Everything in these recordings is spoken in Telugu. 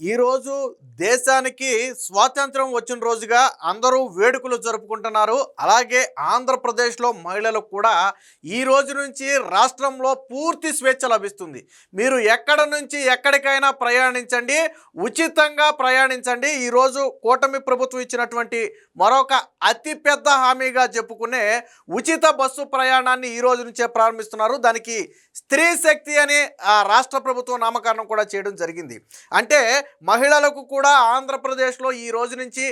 ఈరోజు దేశానికి స్వాతంత్రం వచ్చిన రోజుగా అందరూ వేడుకలు జరుపుకుంటున్నారు. అలాగే ఆంధ్రప్రదేశ్లో మహిళలకు కూడా ఈ రోజు నుంచి రాష్ట్రంలో పూర్తి స్వేచ్ఛ లభిస్తుంది. మీరు ఎక్కడ నుంచి ఎక్కడికైనా ప్రయాణించండి. ఉచితంగా ప్రయాణించండి. ఈరోజు కూటమి ప్రభుత్వం ఇచ్చినటువంటి మరొక అతిపెద్ద హామీగా చెప్పుకునే ఉచిత బస్సు ప్రయాణాన్ని ఈ రోజు నుంచే ప్రారంభిస్తున్నారు. దానికి స్త్రీ శక్తి అని ఆ రాష్ట్ర ప్రభుత్వం నామకరణం కూడా చేయడం జరిగింది. అంటే మహిళలకు కూడా ఆంధ్రప్రదేశ్లో ఈ రోజు నుంచి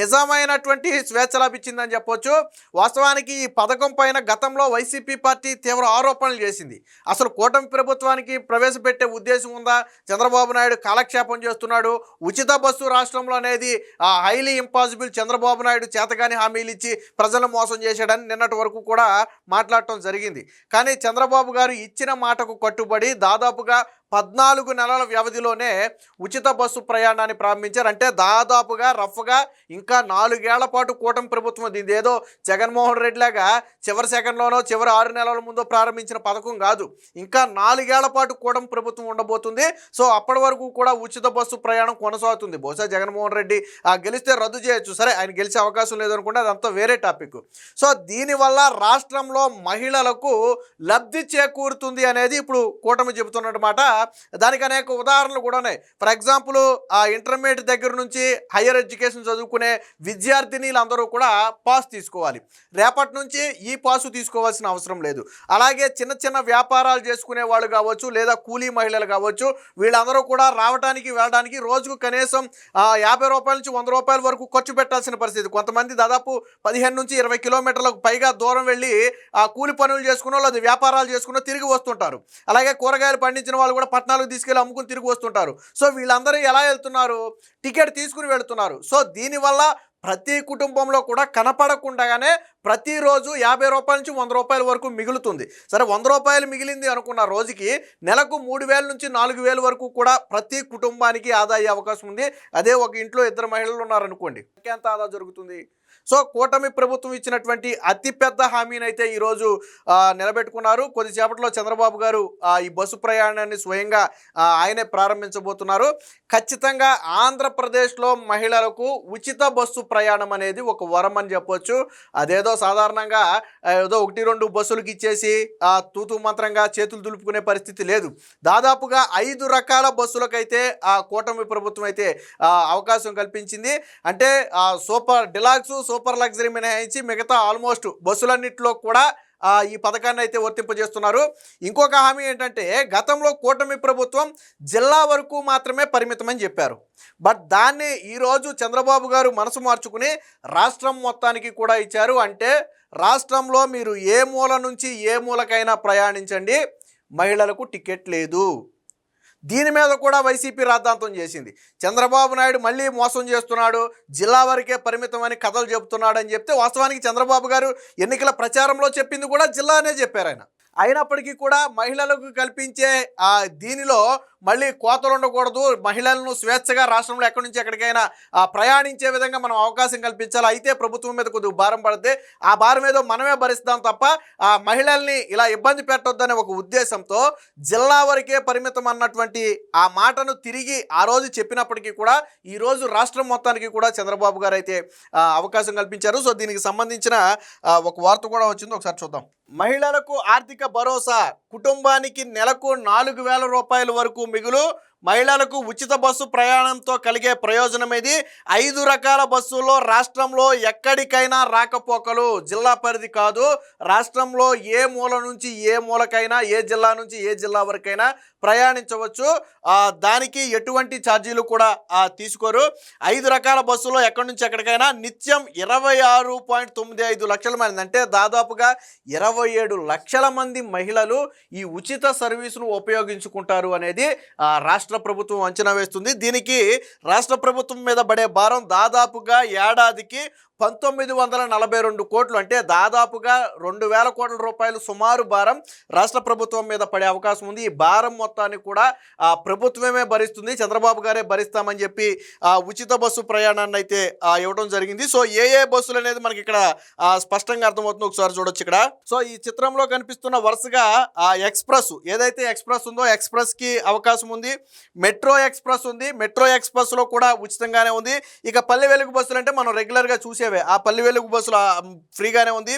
నిజమైనటువంటి స్వేచ్ఛ లభించిందని చెప్పొచ్చు. వాస్తవానికి ఈ పథకం పైన గతంలో వైసీపీ పార్టీ తీవ్ర ఆరోపణలు చేసింది. అసలు కూటమి ప్రభుత్వానికి ప్రవేశపెట్టే ఉద్దేశం ఉందా? చంద్రబాబు నాయుడు కాలక్షేపం చేస్తున్నాడు. ఉచిత బస్సు రాష్ట్రంలో అనేది హైలీ ఇంపాసిబుల్ చంద్రబాబు నాయుడు చేతగాని హామీలు ఇచ్చి ప్రజలను మోసం చేశాడని నిన్నటి వరకు కూడా మాట్లాడటం జరిగింది. కానీ చంద్రబాబు గారు ఇచ్చిన మాటకు కట్టుబడి దాదాపుగా పద్నాలుగు నెలల వ్యవధిలోనే ఉచిత బస్సు ప్రయాణాన్ని ప్రారంభించారు. అంటే దాదాపుగా రఫ్గా ఇంకా నాలుగేళ్ళ పాటు కూటమి ప్రభుత్వం ఇది ఏదో జగన్మోహన్ రెడ్డి లాగా చివరి సెకండ్లోనో చివరి ఆరు నెలల ముందో ప్రారంభించిన పథకం కాదు. ఇంకా నాలుగేళ్ళ పాటు కూటమి ప్రభుత్వం ఉండబోతుంది. సో అప్పటి వరకు కూడా ఉచిత బస్సు ప్రయాణం కొనసాగుతుంది. బహుశా జగన్మోహన్ రెడ్డి ఆ, గెలిస్తే రద్దు చేయొచ్చు. సరే ఆయన గెలిచే అవకాశం లేదనుకుంటే అదంతా వేరే టాపిక్. సో దీనివల్ల రాష్ట్రంలో మహిళలకు లబ్ధి చేకూరుతుంది అనేది ఇప్పుడు కూటమి చెబుతున్నమాట దానికి అనేక ఉదాహరణలు కూడా ఉన్నాయి. ఫర్ ఎగ్జాంపుల్ ఆ ఇంటర్మీడియట్ దగ్గర నుంచి హయ్యర్ ఎడ్యుకేషన్ చదువుకునే విద్యార్థినిలందరూ కూడా పాస్ తీసుకోవాలి. రేపటి నుంచి ఈ పాసు తీసుకోవాల్సిన అవసరం లేదు. అలాగే చిన్న చిన్న వ్యాపారాలు చేసుకునే వాళ్ళు కావచ్చు లేదా కూలీ మహిళలు కావచ్చు వీళ్ళందరూ కూడా రావడానికి వెళ్ళడానికి రోజుకు కనీసం యాభై రూపాయల నుంచి వంద రూపాయల వరకు ఖర్చు పెట్టాల్సిన పరిస్థితి. కొంతమంది దాదాపు పదిహేను నుంచి ఇరవై కిలోమీటర్లకు పైగా దూరం వెళ్ళి ఆ కూలి పనులు చేసుకున్న వాళ్ళు వ్యాపారాలు చేసుకున్న తిరిగి వస్తుంటారు. అలాగే కూరగాయలు పండించిన వాళ్ళు కూడా పట్టణాలకు తీసుకెళ్ళి అమ్ముకుని తిరిగి వస్తుంటారు. సో వీళ్ళందరూ ఎలా వెళ్తున్నారు? టికెట్ తీసుకుని వెళ్తున్నారు. సో దీనివల్ల ప్రతి కుటుంబంలో కూడా కనపడకుండానే ప్రతిరోజు యాభై రూపాయల నుంచి వంద రూపాయల వరకు మిగులుతుంది. సరే వంద రూపాయలు మిగిలింది అనుకున్న రోజుకి నెలకు మూడు వేల నుంచి నాలుగు వేల వరకు కూడా ప్రతి కుటుంబానికి ఆదా అయ్యే అవకాశం ఉంది. అదే ఒక ఇంట్లో ఇద్దరు మహిళలు ఉన్నారనుకోండి. ఎంత ఆదా జరుగుతుంది? సో కూటమి ప్రభుత్వం ఇచ్చినటువంటి అతిపెద్ద హామీని అయితే ఈరోజు నిలబెట్టుకున్నారు. కొద్దిసేపట్లో చంద్రబాబు గారు ఆ, ఈ బస్సు ప్రయాణాన్ని స్వయంగా ఆయనే ప్రారంభించబోతున్నారు. ఖచ్చితంగా ఆంధ్రప్రదేశ్లో మహిళలకు ఉచిత బస్సు ప్రయాణం అనేది ఒక వరం అని చెప్పొచ్చు. అదేదో సాధారణంగా ఏదో ఒకటి రెండు బస్సులకు ఇచ్చేసి తూతు మంత్రంగా చేతులు దులుపుకునే పరిస్థితి లేదు. దాదాపుగా ఐదు రకాల బస్సులకైతే ఆ కూటమి ప్రభుత్వం అయితే అవకాశం కల్పించింది. అంటే సూపర్ డిలాక్స్ సూపర్ లగ్జరీ మినహాయించి మిగతా ఆల్మోస్ట్ బస్సులన్నింటిలో కూడా ఈ పథకాన్ని అయితే వర్తింపజేస్తున్నారు. ఇంకొక హామీ ఏంటంటే గతంలో కూటమి ప్రభుత్వం జిల్లా వరకు మాత్రమే పరిమితమని చెప్పారు. బట్ దాన్ని ఈరోజు చంద్రబాబు గారు మనసు మార్చుకుని రాష్ట్రం మొత్తానికి కూడా ఇచ్చారు. అంటే రాష్ట్రంలో మీరు ఏ మూల నుంచి ఏ మూలకైనా ప్రయాణించండి. మహిళలకు టికెట్ లేదు. దీని మీద కూడా వైసీపీ రాద్ధాంతం చేసింది. చంద్రబాబు నాయుడు మళ్ళీ మోసం చేస్తున్నాడు జిల్లా వరకే పరిమితం అని కథలు చెబుతున్నాడు అని చెప్తే వాస్తవానికి చంద్రబాబు గారు ఎన్నికల ప్రచారంలో చెప్పింది కూడా జిల్లానే చెప్పారు ఆయన. అయినప్పటికీ కూడా మహిళలకు కల్పించే దీనిలో మళ్ళీ కోతలు ఉండకూడదు. మహిళలను స్వేచ్ఛగా రాష్ట్రంలో ఎక్కడి నుంచి ఎక్కడికైనా ప్రయాణించే విధంగా మనం అవకాశం కల్పించాలి. అయితే ప్రభుత్వం మీద కొద్దిగా భారం పడితే ఆ భారం ఏదో మనమే భరిస్తాం తప్ప ఆ మహిళల్ని ఇలా ఇబ్బంది పెట్టొద్దనే ఒక ఉద్దేశంతో జిల్లా వరకే పరిమితం అన్నటువంటి ఆ మాటను తిరిగి ఆ రోజు చెప్పినప్పటికీ కూడా ఈ రోజు రాష్ట్రం మొత్తానికి కూడా చంద్రబాబు గారు అయితే అవకాశం కల్పించారు. సో దీనికి సంబంధించిన ఒక వార్త కూడా వచ్చింది. ఒకసారి చూద్దాం. మహిళలకు ఆర్థిక భరోసా కుటుంబానికి నెలకు నాలుగు వేల రూపాయల వరకు మిగులు మహిళలకు ఉచిత బస్సు ప్రయాణంతో కలిగే ప్రయోజనం ఇది ఐదు రకాల బస్సుల్లో రాష్ట్రంలో ఎక్కడికైనా రాకపోకలు జిల్లా పరిధి కాదు. రాష్ట్రంలో ఏ మూల నుంచి ఏ మూలకైనా ఏ జిల్లా నుంచి ఏ జిల్లా వరకైనా ప్రయాణించవచ్చు. దానికి ఎటువంటి ఛార్జీలు కూడా తీసుకోరు. ఐదు రకాల బస్సులో ఎక్కడి నుంచి ఎక్కడికైనా నిత్యం ఇరవై ఆరు పాయింట్ తొమ్మిది ఐదు లక్షల మంది అంటే దాదాపుగా ఇరవై ఏడు లక్షల మంది మహిళలు ఈ ఉచిత సర్వీసును ఉపయోగించుకుంటారు అనేది ఆ, రాష్ట్ర ప్రభుత్వం అంచనా వేస్తుంది. దీనికి రాష్ట్ర ప్రభుత్వం మీద పడే భారం దాదాపుగా ఏడాదికి పంతొమ్మిది వందల నలభై రెండు కోట్లు అంటే దాదాపుగా రెండు వేల కోట్ల రూపాయలు సుమారు భారం రాష్ట్ర ప్రభుత్వం మీద పడే అవకాశం ఉంది. ఈ భారం మొత్తాన్ని కూడా ఆ, ప్రభుత్వమే భరిస్తుంది. చంద్రబాబు గారే భరిస్తామని చెప్పి ఆ, ఉచిత బస్సు ప్రయాణాన్ని అయితే ఇవ్వడం జరిగింది. సో ఏ ఏ బస్సులు అనేది మనకి ఇక్కడ స్పష్టంగా అర్థమవుతుంది. ఒకసారి చూడొచ్చు ఇక్కడ. సో ఈ చిత్రంలో కనిపిస్తున్న వరుసగా ఆ ఎక్స్ప్రెస్ ఏదైతే ఎక్స్ప్రెస్ ఉందో ఎక్స్ప్రెస్కి అవకాశం ఉంది. మెట్రో ఎక్స్ప్రెస్ ఉంది. మెట్రో ఎక్స్ప్రెస్లో కూడా ఉచితంగానే ఉంది. ఇక పల్లె వెలుగు బస్సులు అంటే మనం రెగ్యులర్గా చూసేవే ఆ పల్లె వెలుగు బస్సులు ఫ్రీగానే ఉంది.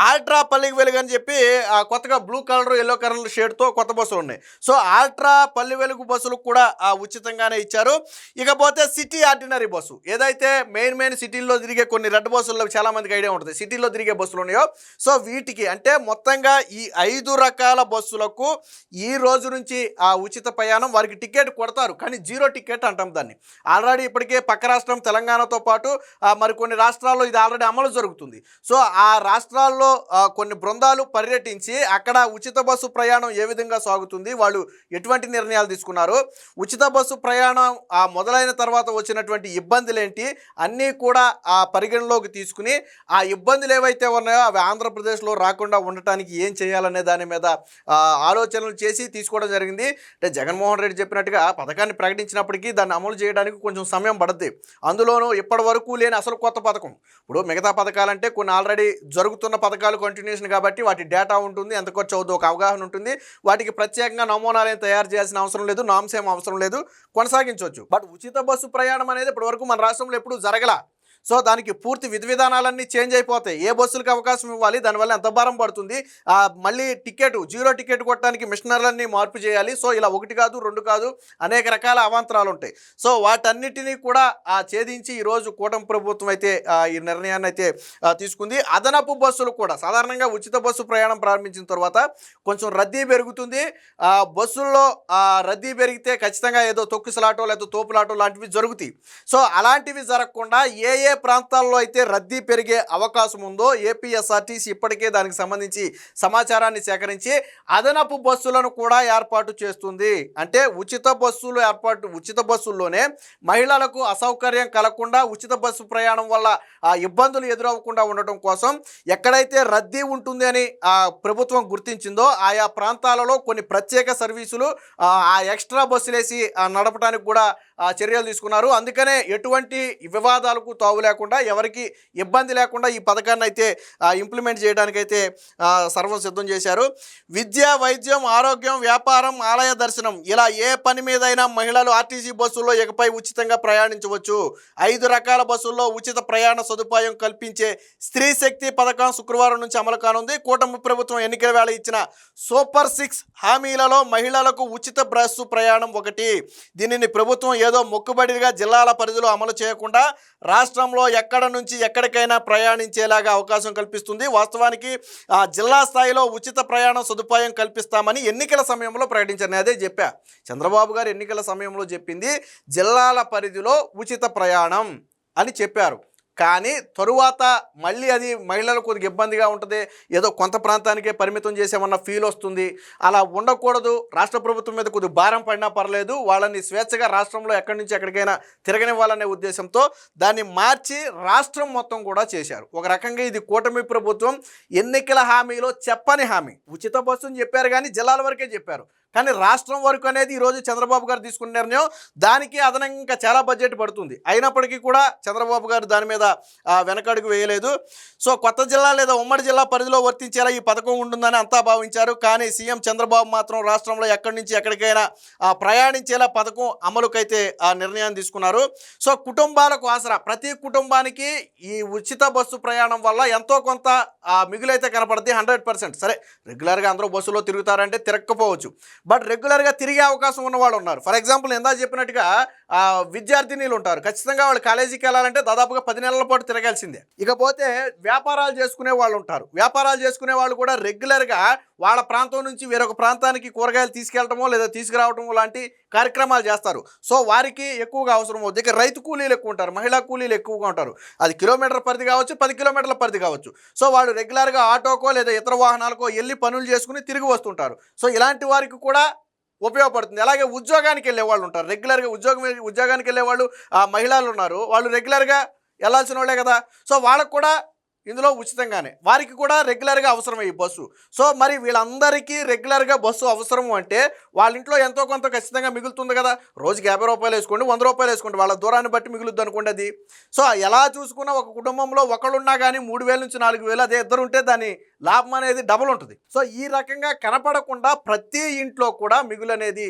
ఆల్ట్రా పల్లె వెలుగు అని చెప్పి ఆ, కొత్తగా బ్లూ కలర్ ఎల్లో కలర్ షేడ్తో కొత్త బస్సులు ఉన్నాయి. సో ఆల్ట్రా పల్లె వెలుగు బస్సులు కూడా ఉచితంగానే ఇచ్చారు. ఇకపోతే సిటీ ఆర్డినరీ బస్సు. ఏదైతే మెయిన్ మెయిన్ సిటీల్లో తిరిగే కొన్ని రెడ్ బస్సుల్లో చాలా మందికి ఐడియా ఉంటుంది. సిటీలో తిరిగే బస్సులు ఉన్నాయో. సో వీటికి అంటే మొత్తంగా ఈ ఐదు రకాల బస్సులకు ఈ రోజు నుంచి ఆ ఉచిత ప్రయాణం వారికి టికెట్ కొడతారు. కానీ జీరో టికెట్ అంటాం దాన్ని. ఆల్రెడీ ఇప్పటికే పక్క రాష్ట్రం తెలంగాణతో పాటు ఆ, మరికొన్ని రాష్ట్రాల్లో ఇది ఆల్రెడీ అమలు జరుగుతుంది. సో ఆ రాష్ట్రాల్లో కొన్ని బృందాలు పర్యటించి అక్కడ ఉచిత బస్సు ప్రయాణం ఏ విధంగా సాగుతుంది వాళ్ళు ఎటువంటి నిర్ణయాలు తీసుకున్నారు? ఉచిత బస్సు ప్రయాణం ఆ మొదలైన తర్వాత వచ్చినటువంటి ఇబ్బందులు ఏంటి అన్నీ కూడా ఆ పరిగణలోకి తీసుకుని ఆ ఇబ్బందులు ఏవైతే ఉన్నాయో అవి ఆంధ్రప్రదేశ్లో రాకుండా ఉండటానికి ఏం చేయాలనే దాని మీద ఆలోచనలు చేసి తీసుకోవడం జరిగింది. అంటే జగన్మోహన్ రెడ్డి చెప్పినట్టుగా పథకాన్ని ప్రకటించినప్పటికీ దాన్ని అమలు చేయడానికి కొంచెం సమయం పడుద్ది. అందులోనూ ఇప్పటి వరకు లేని అసలు కొత్త పథకం. ఇప్పుడు మిగతా పథకాలంటే కొన్ని ఆల్రెడీ జరుగుతున్న పథకాలు కంటిన్యూషన్ కాబట్టి వాటి డేటా ఉంటుంది ఎంత ఖర్చు అవుతుందో ఒక అవగాహన ఉంటుంది. వాటికి ప్రత్యేకంగా నమూనాలు తయారు చేయాల్సిన అవసరం లేదు నామ్స్ ఏం అవసరం లేదు కొనసాగించవచ్చు. బట్ ఉచిత బస్సు ప్రయాణం అనేది ఇప్పటివరకు మన రాష్ట్రంలో ఎప్పుడు జరగల సో దానికి పూర్తి విధి విధానాలన్నీ చేంజ్ అయిపోతాయి. ఏ బస్సులకు అవకాశం ఇవ్వాలి? దానివల్ల ఎంత భారం పడుతుంది? ఆ, మళ్ళీ టికెట్ జీరో టికెట్ కొట్టడానికి మిషనర్లన్నీ మార్పు చేయాలి. సో ఇలా ఒకటి కాదు రెండు కాదు అనేక రకాల అవాంతరాలు ఉంటాయి. సో వాటన్నిటినీ కూడా ఆ, ఛేదించి ఈరోజు కూటమి ప్రభుత్వం అయితే ఈ నిర్ణయాన్ని అయితే తీసుకుంది. అదనపు బస్సులు కూడా సాధారణంగా ఉచిత బస్సు ప్రయాణం ప్రారంభించిన తర్వాత కొంచెం రద్దీ పెరుగుతుంది. ఆ, బస్సుల్లో ఆ, రద్దీ పెరిగితే ఖచ్చితంగా ఏదో తొక్కుసలాటో లేదా తోపులాటో లాంటివి జరుగుతాయి. సో అలాంటివి జరగకుండా ఏ ఏ ప్రాంతాల్లో అయితే రద్దీ పెరిగే అవకాశం ఉందో ఏపీఎస్ఆర్టీసీ ఇప్పటికే దానికి సంబంధించి సమాచారాన్ని సేకరించి అదనపు బస్సులను కూడా ఏర్పాటు చేస్తుంది. అంటే ఉచిత బస్సులు ఏర్పాటు ఉచిత బస్సుల్లోనే మహిళలకు అసౌకర్యం కలగకుండా ఉచిత బస్సు ప్రయాణం వల్ల ఆ ఇబ్బందులు ఎదురవ్వకుండా ఉండటం కోసం ఎక్కడైతే రద్దీ ఉంటుంది అని ఆ ప్రభుత్వం గుర్తించిందో ఆయా ప్రాంతాలలో కొన్ని ప్రత్యేక సర్వీసులు ఆ ఎక్స్ట్రా బస్సులేసి నడపడానికి కూడా చర్యలు తీసుకున్నారు. అందుకనే ఎటువంటి వివాదాలకు తావు లేకుండా ఎవరికి ఇబ్బంది లేకుండా ఈ పథకాన్ని అయితే ఇంప్లిమెంట్ చేయడానికైతే సర్వం సిద్ధం చేశారు. విద్య వైద్యం ఆరోగ్యం వ్యాపారం ఆలయ దర్శనం ఇలా ఏ పని మీదైనా మహిళలు ఆర్టీసీ బస్సుల్లో ఇకపై ఉచితంగా ప్రయాణించవచ్చు. ఐదు రకాల బస్సుల్లో ఉచిత ప్రయాణ సదుపాయం కల్పించే స్త్రీ శక్తి పథకం శుక్రవారం నుంచి అమలు కానుంది. కూటమి ప్రభుత్వం ఎన్నికల వేళ ఇచ్చిన సూపర్ సిక్స్ హామీలలో మహిళలకు ఉచిత బస్సు ప్రయాణం ఒకటి. దీనిని ప్రభుత్వం ఏదో మొక్కుబడిగా జిల్లాల పరిధిలో అమలు చేయకుండా రాష్ట్రం రాష్ట్రంలో ఎక్కడ నుంచి ఎక్కడికైనా ప్రయాణించేలాగా అవకాశం కల్పిస్తుంది. వాస్తవానికి ఆ, జిల్లా స్థాయిలో ఉచిత ప్రయాణం సదుపాయం కల్పిస్తామని ఎన్నికల సమయంలో ప్రకటించారు. అదే చెప్పా. చంద్రబాబు గారు ఎన్నికల సమయంలో చెప్పింది జిల్లాల పరిధిలో ఉచిత ప్రయాణం అని చెప్పారు. కానీ తరువాత మళ్ళీ అది మహిళలకు కొద్దిగా ఇబ్బందిగా ఉంటుంది. ఏదో కొంత ప్రాంతానికే పరిమితం చేసామన్న ఫీల్ వస్తుంది. అలా ఉండకూడదు. రాష్ట్ర ప్రభుత్వం మీద కొద్ది భారం పడినా పర్లేదు. వాళ్ళని స్వేచ్ఛగా రాష్ట్రంలో ఎక్కడి నుంచి ఎక్కడికైనా తిరగనివ్వాలనే ఉద్దేశంతో దాన్ని మార్చి రాష్ట్రం మొత్తం కూడా చేశారు. ఒక రకంగా ఇది కూటమి ప్రభుత్వం ఎన్నికల హామీలో చెప్పని హామీ. ఉచిత బస్సుని చెప్పారు కానీ జిల్లాల వరకే చెప్పారు. కానీ రాష్ట్రం వరకు అనేది ఈరోజు చంద్రబాబు గారు తీసుకున్న నిర్ణయం దానికి అదనంగా ఇంకా చాలా బడ్జెట్ పడుతుంది. అయినప్పటికీ కూడా చంద్రబాబు గారు దాని మీద వెనకడుగు వేయలేదు. సో కొత్త జిల్లా లేదా ఉమ్మడి జిల్లా పరిధిలో వర్తించేలా ఈ పథకం ఉంటుందని అంతా భావించారు. కానీ సీఎం చంద్రబాబు మాత్రం రాష్ట్రంలో ఎక్కడి నుంచి ఎక్కడికైనా ప్రయాణించేలా పథకం అమలుకైతే ఆ నిర్ణయం తీసుకున్నారు. సో కుటుంబాలకు ఆసరా. ప్రతి కుటుంబానికి ఈ ఉచిత బస్సు ప్రయాణం వల్ల ఎంతో కొంత మిగులైతే కనపడుతుంది హండ్రెడ్ పర్సెంట్. సరే రెగ్యులర్గా అందరూ బస్సులో తిరుగుతారంటే తిరగకపోవచ్చు బట్ రెగ్యులర్గా తిరిగే అవకాశం ఉన్నవాళ్ళు ఉన్నారు. ఫర్ ఎగ్జాంపుల్ ఎందా చెప్పినట్టుగా విద్యార్థినీలు ఉంటారు. ఖచ్చితంగా వాళ్ళు కాలేజీకి వెళ్ళాలంటే దాదాపుగా పది నెలల పాటు తిరగాల్సిందే. ఇకపోతే వ్యాపారాలు చేసుకునే వాళ్ళు ఉంటారు. వ్యాపారాలు చేసుకునే వాళ్ళు కూడా రెగ్యులర్గా వాళ్ళ ప్రాంతం నుంచి వేరొక ప్రాంతానికి కూరగాయలు తీసుకెళ్ళటమో లేదా తీసుకురావటమో లాంటి కార్యక్రమాలు చేస్తారు. సో వారికి ఎక్కువగా అవసరం అవుతుంది ఇక రైతు కూలీలు ఎక్కువ ఉంటారు. మహిళా కూలీలు ఎక్కువగా ఉంటారు. అది కిలోమీటర్ పరిధి కావచ్చు పది కిలోమీటర్ల పరిధి కావచ్చు. సో వాళ్ళు రెగ్యులర్గా ఆటోకో లేదా ఇతర వాహనాలకో వెళ్ళి పనులు చేసుకుని తిరిగి వస్తుంటారు. సో ఇలాంటి వారికి కూడా ఉపయోగపడుతుంది. అలాగే ఉద్యోగానికి వెళ్ళే వాళ్ళు ఉంటారు. రెగ్యులర్గా ఉద్యోగం ఉద్యోగానికి వెళ్ళే వాళ్ళు ఆ మహిళలు ఉన్నారు. వాళ్ళు రెగ్యులర్గా వెళ్ళాల్సిన వాళ్ళే కదా. సో వాళ్ళకు కూడా ఇందులో ఉచితంగానే. వారికి కూడా రెగ్యులర్గా అవసరమే ఈ బస్సు. సో మరి వీళ్ళందరికీ రెగ్యులర్గా బస్సు అవసరము అంటే వాళ్ళ ఇంట్లో ఎంతో కొంత ఖచ్చితంగా మిగులుతుంది కదా. రోజుకి యాభై రూపాయలు వేసుకోండి వంద రూపాయలు వేసుకోండి. వాళ్ళ దూరాన్ని బట్టి మిగులుద్ది అనుకోండి అది. సో ఎలా చూసుకున్నా ఒక కుటుంబంలో ఒకళ్ళున్నా కానీ మూడు వేల నుంచి నాలుగు వేలు అదే ఇద్దరు ఉంటే దాన్ని లాభం అనేది డబుల్ ఉంటుంది. సో ఈ రకంగా కనపడకుండా ప్రతి ఇంట్లో కూడా మిగులు అనేది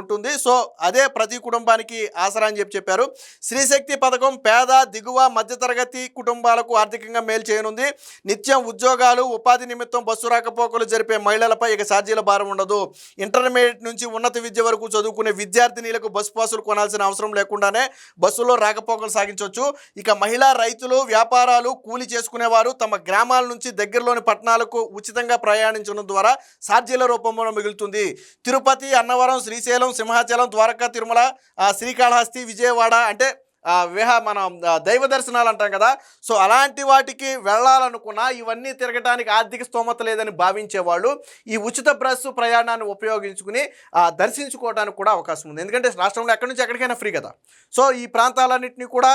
ఉంటుంది. సో అదే ప్రతి కుటుంబానికి ఆసరా అని చెప్పి చెప్పారు. శ్రీశక్తి పథకం పేద దిగువ మధ్యతరగతి కుటుంబాలకు ఆర్థికంగా మేలు చేయనుంది. నిత్యం ఉద్యోగాలు ఉపాధి నిమిత్తం బస్సు రాకపోకలు జరిపే మహిళలపై ఇక ఛార్జీల భారం ఉండదు. ఇంటర్మీడియట్ నుంచి ఉన్నత విద్య వరకు చదువుకునే విద్యార్థినీలకు బస్సు పాసులు కొనాల్సిన అవసరం లేకుండానే బస్సులో రాకపోకలు సాగించవచ్చు ఇక మహిళా రైతులు వ్యాపారాలు కూలి చేసుకునేవారు తమ గ్రామాల నుంచి దగ్గరలోని పట్టణాలకు ఉచితంగా ప్రయాణించడం ద్వారా ఛార్జీల రూపంలో మిగులుతుంది. తిరుపతి అన్నవరం శ్రీశైలం సింహాచలం ద్వారకా తిరుమల శ్రీకాళహస్తి విజయవాడ అంటే విహ మనం దైవ దర్శనాలు అంటాం కదా. సో అలాంటి వాటికి వెళ్ళాలనుకున్నా ఇవన్నీ తిరగడానికి ఆర్థిక స్తోమత లేదని భావించేవాళ్ళు ఈ ఉచిత బస్సు ప్రయాణాన్ని ఉపయోగించుకుని దర్శించుకోవడానికి కూడా అవకాశం ఉంది. ఎందుకంటే రాష్ట్రంలో ఎక్కడి నుంచి ఎక్కడికైనా ఫ్రీ కదా. సో ఈ ప్రాంతాలన్నింటినీ కూడా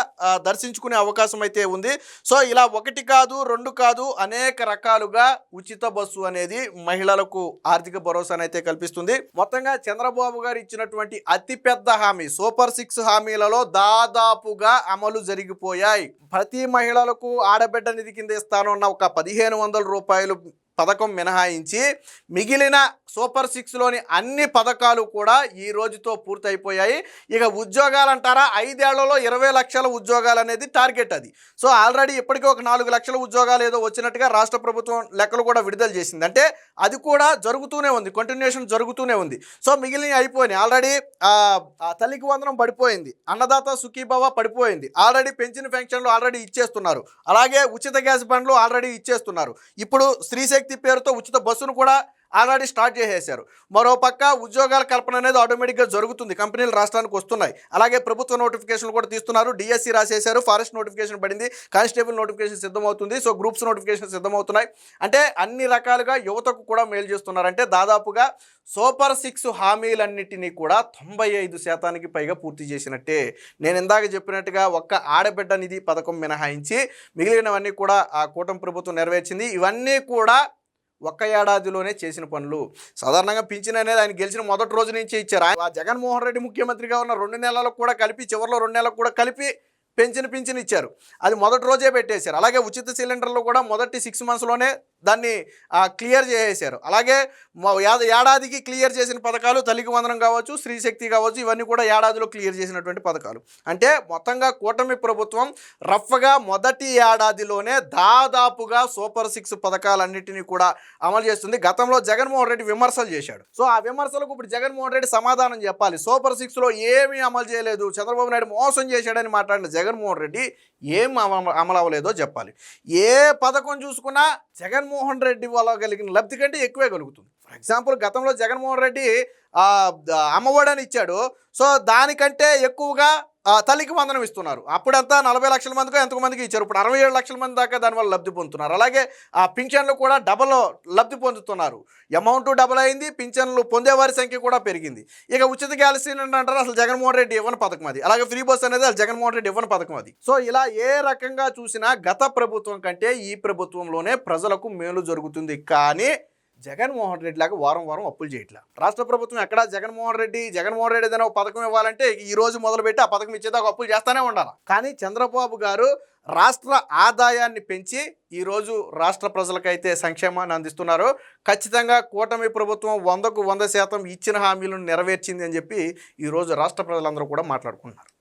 దర్శించుకునే అవకాశం అయితే ఉంది. సో ఇలా ఒకటి కాదు రెండు కాదు అనేక రకాలుగా ఉచిత బస్సు అనేది మహిళలకు ఆర్థిక భరోసానైతే కల్పిస్తుంది. మొత్తంగా చంద్రబాబు గారు ఇచ్చినటువంటి అతిపెద్ద హామీ సూపర్ సిక్స్ హామీలలో దాదాపు దాదాపుగా అమలు జరిగిపోయాయి. ప్రతి మహిళలకు ఆడబిడ్డ నిధి కింద ఇస్తానన్న ఒక పదిహేను వందల రూపాయలు పథకం మినహాయించి మిగిలిన సూపర్ సిక్స్లోని అన్ని పథకాలు కూడా ఈ రోజుతో పూర్తయిపోయాయి. ఇక ఉద్యోగాలు అంటారా ఐదేళ్ళలో ఇరవై లక్షల ఉద్యోగాలు అనేది టార్గెట్ అది. సో ఆల్రెడీ ఇప్పటికే ఒక నాలుగు లక్షల ఉద్యోగాలు ఏదో వచ్చినట్టుగా రాష్ట్ర ప్రభుత్వం లెక్కలు కూడా విడుదల చేసింది. అంటే అది కూడా జరుగుతూనే ఉంది. కంటిన్యూషన్ జరుగుతూనే ఉంది. సో మిగిలిన అయిపోయినాయి. ఆల్రెడీ తల్లికి వందనం పడిపోయింది. అన్నదాత సుఖీభావ పడిపోయింది. ఆల్రెడీ పెన్షన్ పెన్షన్లు ఆల్రెడీ ఇచ్చేస్తున్నారు. అలాగే ఉచిత గ్యాస్ బండ్లు ఆల్రెడీ ఇచ్చేస్తున్నారు. ఇప్పుడు స్త్రీశక్తి పేరుతో ఉచిత బస్సును కూడా ఆల్రెడీ స్టార్ట్ చేసేశారు. మరో పక్క ఉద్యోగాల కల్పన అనేది ఆటోమేటిక్గా జరుగుతుంది. కంపెనీలు రాష్ట్రానికి వస్తున్నాయి. అలాగే ప్రభుత్వ నోటిఫికేషన్లు కూడా తీస్తున్నారు. డిఎస్సి రాసేశారు. ఫారెస్ట్ నోటిఫికేషన్ పడింది. కానిస్టేబుల్ నోటిఫికేషన్ సిద్ధమవుతుంది. సో గ్రూప్స్ నోటిఫికేషన్ సిద్ధమవుతున్నాయి. అంటే అన్ని రకాలుగా యువతకు కూడా మేలు చేస్తున్నారంటే దాదాపుగా సూపర్ సిక్స్ హామీలన్నిటినీ కూడా తొంభై ఐదు శాతానికి పైగా పూర్తి చేసినట్టే. నేను ఇందాక చెప్పినట్టుగా ఒక్క ఆడబిడ్డ నిధి పథకం మినహాయించి మిగిలినవన్నీ కూడా ఆ కూటమి ప్రభుత్వం నెరవేర్చింది. ఇవన్నీ కూడా ఒక్క ఏడాదిలోనే చేసిన పనులు. సాధారణంగా పింఛన్ అనేది ఆయన గెలిచిన మొదటి రోజు నుంచి ఇచ్చారు. ఆయన- ఆ జగన్మోహన్ రెడ్డి ముఖ్యమంత్రిగా ఉన్న రెండు నెలలకు కూడా కలిపి చివరిలో రెండు నెలలకు కూడా కలిపి పెన్షన్ పింఛన్ ఇచ్చారు. అది మొదటి రోజే పెట్టేశారు. అలాగే ఉచిత సిలిండర్లు కూడా మొదటి సిక్స్ మంత్స్లోనే దాన్ని క్లియర్ చేసేశారు. అలాగే ఏడాదికి క్లియర్ చేసిన పథకాలు తల్లికి వందనం కావచ్చు స్త్రీశక్తి కావచ్చు ఇవన్నీ కూడా ఏడాదిలో క్లియర్ చేసినటువంటి పథకాలు. అంటే మొత్తంగా కూటమి ప్రభుత్వం రఫ్గా మొదటి ఏడాదిలోనే దాదాపుగా సూపర్ సిక్స్ పథకాలన్నింటినీ కూడా అమలు చేస్తుంది. గతంలో జగన్మోహన్ రెడ్డి విమర్శలు చేశాడు. సో ఆ విమర్శలకు ఇప్పుడు జగన్మోహన్ రెడ్డి సమాధానం చెప్పాలి. సూపర్ సిక్స్లో ఏమీ అమలు చేయలేదు. చంద్రబాబు నాయుడు మోసం చేశాడని మాట్లాడిన జగన్మోహన్ రెడ్డి ఏం అమ- అమలు అవ్వలేదో చెప్పాలి. ఏ పథకం చూసుకున్నా జగన్ జగన్మోహన్ రెడ్డి వల్ల కలిగిన లబ్ధి కంటే ఎక్కువే కలుగుతుంది. ఫర్ ఎగ్జాంపుల్ గతంలో జగన్మోహన్ రెడ్డి అమ్మఒడని అని ఇచ్చాడు. సో దానికంటే ఎక్కువగా తల్లికి వందనం ఇస్తున్నారు. అప్పుడంతా నలభై లక్షల మందికి ఎంతమందికి ఇచ్చారు. ఇప్పుడు అరవై ఏడు లక్షల మంది దాకా దానివల్ల లబ్ధి పొందుతున్నారు. అలాగే ఆ పింఛన్లు కూడా డబల్ లబ్ధి పొందుతున్నారు. అమౌంట్ డబల్ అయింది పింఛన్లు పొందేవారి సంఖ్య కూడా పెరిగింది. ఇక ఉచిత గ్యాస్ సిలిండర్ అంటారు అసలు జగన్మోహన్ రెడ్డి ఇవ్వని పథకం అది. అలాగే ఫ్రీ బస్ అనేది అసలు జగన్మోహన్ రెడ్డి ఇవ్వని పథకం అది. సో ఇలా ఏ రకంగా చూసినా గత ప్రభుత్వం కంటే ఈ ప్రభుత్వంలోనే ప్రజలకు మేలు జరుగుతుంది. కానీ జగన్మోహన్ రెడ్డి లాగా వారం వారం అప్పులు చేయట్లా. రాష్ట్ర ప్రభుత్వం ఎక్కడ జగన్మోహన్ రెడ్డి జగన్మోహన్ రెడ్డి ఏదైనా ఒక పథకం ఇవ్వాలంటే ఈ రోజు మొదలుపెట్టి ఆ పథకం ఇచ్చేదాకా అప్పులు చేస్తానే ఉండాలి? కానీ చంద్రబాబు గారు రాష్ట్ర ఆదాయాన్ని పెంచి ఈరోజు రాష్ట్ర ప్రజలకైతే సంక్షేమాన్ని అందిస్తున్నారు. ఖచ్చితంగా కూటమి ప్రభుత్వం వందకు వంద శాతం ఇచ్చిన హామీలను నెరవేర్చింది అని చెప్పి ఈరోజు రాష్ట్ర ప్రజలందరూ కూడా మాట్లాడుకుంటున్నారు.